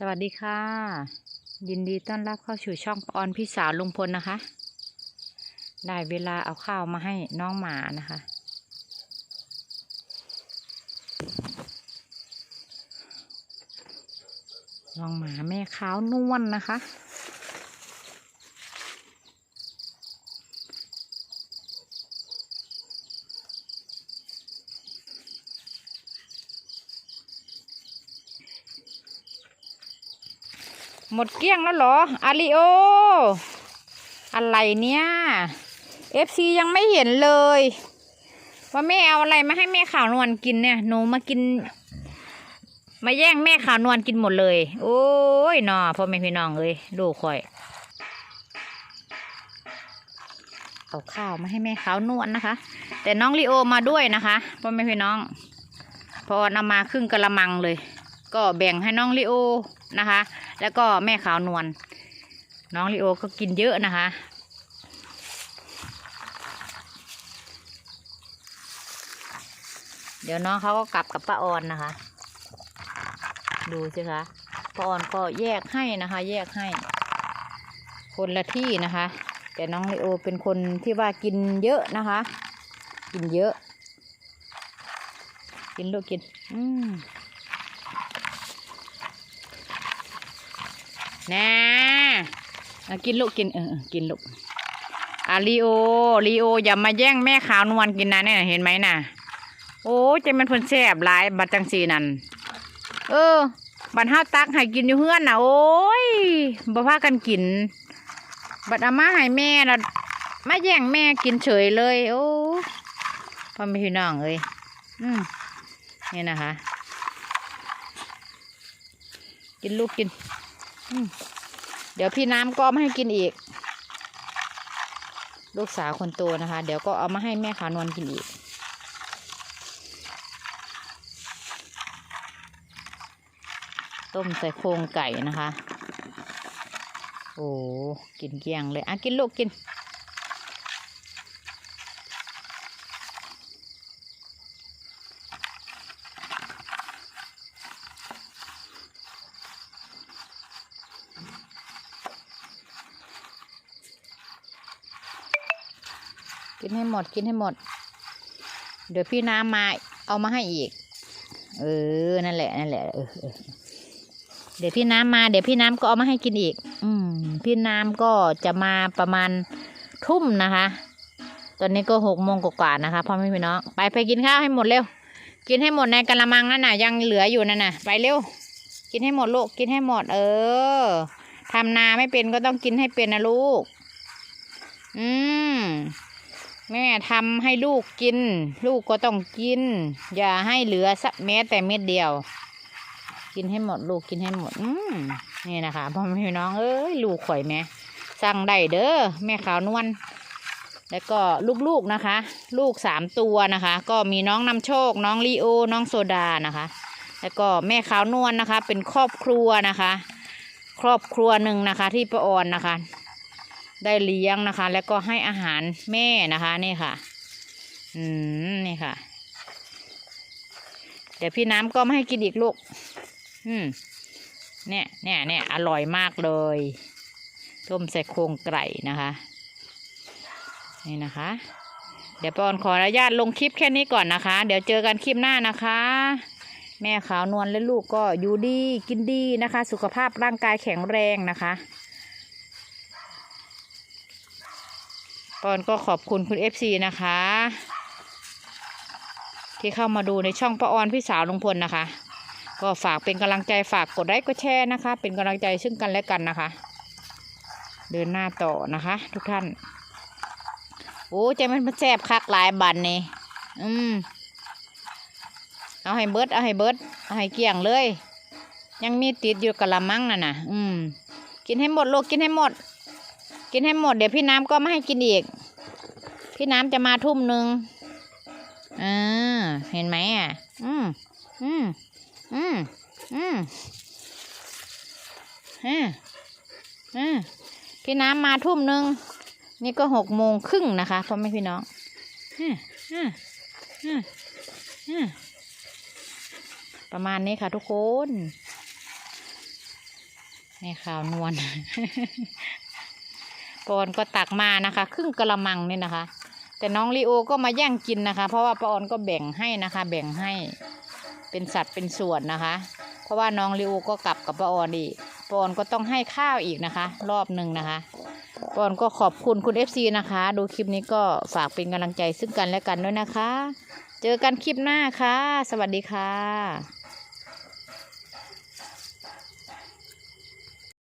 สวัสดีค่ะ ยินดีต้อนรับเข้าสู่ช่องออนพี่สาวลุงพลนะคะ ได้เวลาเอาข้าวมาให้น้องหมานะคะ น้องหมาแม่ขาวนวลนะคะ หมดเกลี้ยงแล้วเหรออาริโอ อะไรเนี่ยเอฟซียังไม่เห็นเลย ว่าแม่เอาอะไรมาให้แม่ขาวนวลกินเนี่ยหนูมากิน มาแย่งแม่ขาวนวลกินหมดเลย โอ้ยนอพ่อแม่พี่น้องเอ้ยดูคอยเอาข้าวมาให้แม่ขาวนวลนะคะ แต่น้องลีโอมาด้วยนะคะพ่อแม่พี่น้องพอนำมาครึ่งกะละมังเลย ก็แบ่งให้น้องลีโอนะคะ แล้วก็แม่ขาวนวลน้องลีโอก็กินเยอะนะคะ เดี๋ยวน้องเขาก็กลับกับป้าออนนะคะ ดูสิคะป้าออนก็แยกให้นะคะ แยกให้ คนละที่นะคะ แต่น้องลีโอเป็นคนที่ว่ากินเยอะนะคะ กินเยอะ กินลูกกิน อืม นะเอากินลูกกินเออกินลูกอาลีโอลีโออย่ามาแย่งแม่ขาวนวลกินนะเนี่ยเห็นไหมน่ะ โอ้ใจมันเพิ่นแซ่บหลายบัดจังสีนั่นเออ บัดห้าวตักให้กินอยู่เฮือนน่ะ โอ้ยบ่พากันกิน บัดอามาให้แม่น่ะมาแย่งแม่กินเฉยเลย โอ้พ่อแม่พี่น้องเอ้ยอืมนี่นะคะ กินลูกกิน เดี๋ยวพี่น้ำก็มาให้กินอีก ลูกสาวคนโตนะคะ เดี๋ยวก็เอามาให้แม่ขานวลกินอีก ต้มใส่โครงไก่นะคะ โอ้กินเกลี้ยงเลย อะ กินลูกกิน กินให้หมดกินให้หมด เดี๋ยวพี่น้ำมาเอามาให้อีก เออนั่นแหละนั่นแหละเออเดี๋ยวพี่น้ำมาเดี๋ยวพี่น้ำก็เอามาให้กินอีก อืม พี่น้ำก็จะมาประมาณทุ่มนะคะ ตอนนี้ก็หกโมงกว่าๆนะคะพ่อแม่พี่น้องไปไปกินข้าวให้หมดเร็ว กินให้หมดในกะละมังนั่นน่ะ ยังเหลืออยู่นั่นน่ะ ไปเร็ว กินให้หมดลูกกินให้หมด เออทำนาไม่เป็นก็ต้องกินให้เป็นนะลูก อืม แม่ทำให้ลูกกิน ลูกก็ต้องกิน อย่าให้เหลือสักแม้แต่เม็ดเดียว กินให้หมดลูกกินให้หมด อืมนี่นะคะพ่อแม่พี่น้องเอ้ยลูกข่อยแม่สั่งได้เด้อแม่ขาวนวลแล้วก็ลูกๆนะคะ ลูกสามตัวนะคะ ก็มีน้องนำโชค น้องลีโอ น้องโซดานะคะ แล้วก็แม่ขาวนวลนะคะ เป็นครอบครัวนะคะ ครอบครัวหนึ่งนะคะ ที่ประออนนะคะ ได้เลี้ยงนะคะ แล้วก็ให้อาหารแม่นะคะนี่ค่ะ อืมนี่ค่ะ เดี๋ยวพี่น้ำก็ไม่ให้กินอีกลูก อืมเนี่ยเนี่ยเนี่ยอร่อยมากเลย ต้มใส่โครงไก่นะคะ นี่นะคะ เดี๋ยวปอนขออนุญาตลงคลิปแค่นี้ก่อนนะคะ เดี๋ยวเจอกันคลิปหน้านะคะ แม่ขาวนวลและลูกก็อยู่ดีกินดีนะคะ สุขภาพร่างกายแข็งแรงนะคะ ปอนก็ขอบคุณคุณ FC นะคะ ที่เข้ามาดูในช่องป้าออนพี่สาวลุงพลนะคะ ก็ฝากเป็นกำลังใจฝากกดไลค์กดแชร์นะคะ เป็นกำลังใจซึ่งกันและกันนะคะ เดินหน้าต่อนะคะ ทุกท่าน โอ้ใจมันแสบคักหลายบันนี่อืมเอาให้เบิดเอาให้เบิดเอาให้เกี่ยงเลย ยังมีติดอยู่กะละมังน่ะนะอืม กินให้หมดลูกกินให้หมด กินให้หมดเดี๋ยวพี่น้ำก็ไม่ให้กินอีก พี่น้ำจะมาทุ่มหนึ่งอ่าเห็นไหมอะ อืมอืมอืมอืมอืมอืมพี่น้ำมาทุ่มหนึ่งนี่ก็หกโมงครึ่งนะคะพ่อแม่พี่น้องอืมอืมอืมอืมประมาณนี้ค่ะทุกคน นี่ขาวนวล ปอนก็ตักมานะคะ ครึ่งกะละมังนี่นะคะ แต่น้องลีโอก็มาแย่งกินนะคะ เพราะว่าป้าออนก็แบ่งให้นะคะ แบ่งให้เป็นสัดเป็นส่วนนะคะ เพราะว่าน้องลีโอก็กลับกับป้าออนอีกป้าออนก็ต้องให้ข้าวอีกนะคะ รอบหนึ่งนะคะป้าออนก็ขอบคุณคุณ FC นะคะ ดูคลิปนี้ก็ฝากเป็นกำลังใจซึ่งกันและกันด้วยนะคะ เจอกันคลิปหน้าค่ะ สวัสดีค่ะ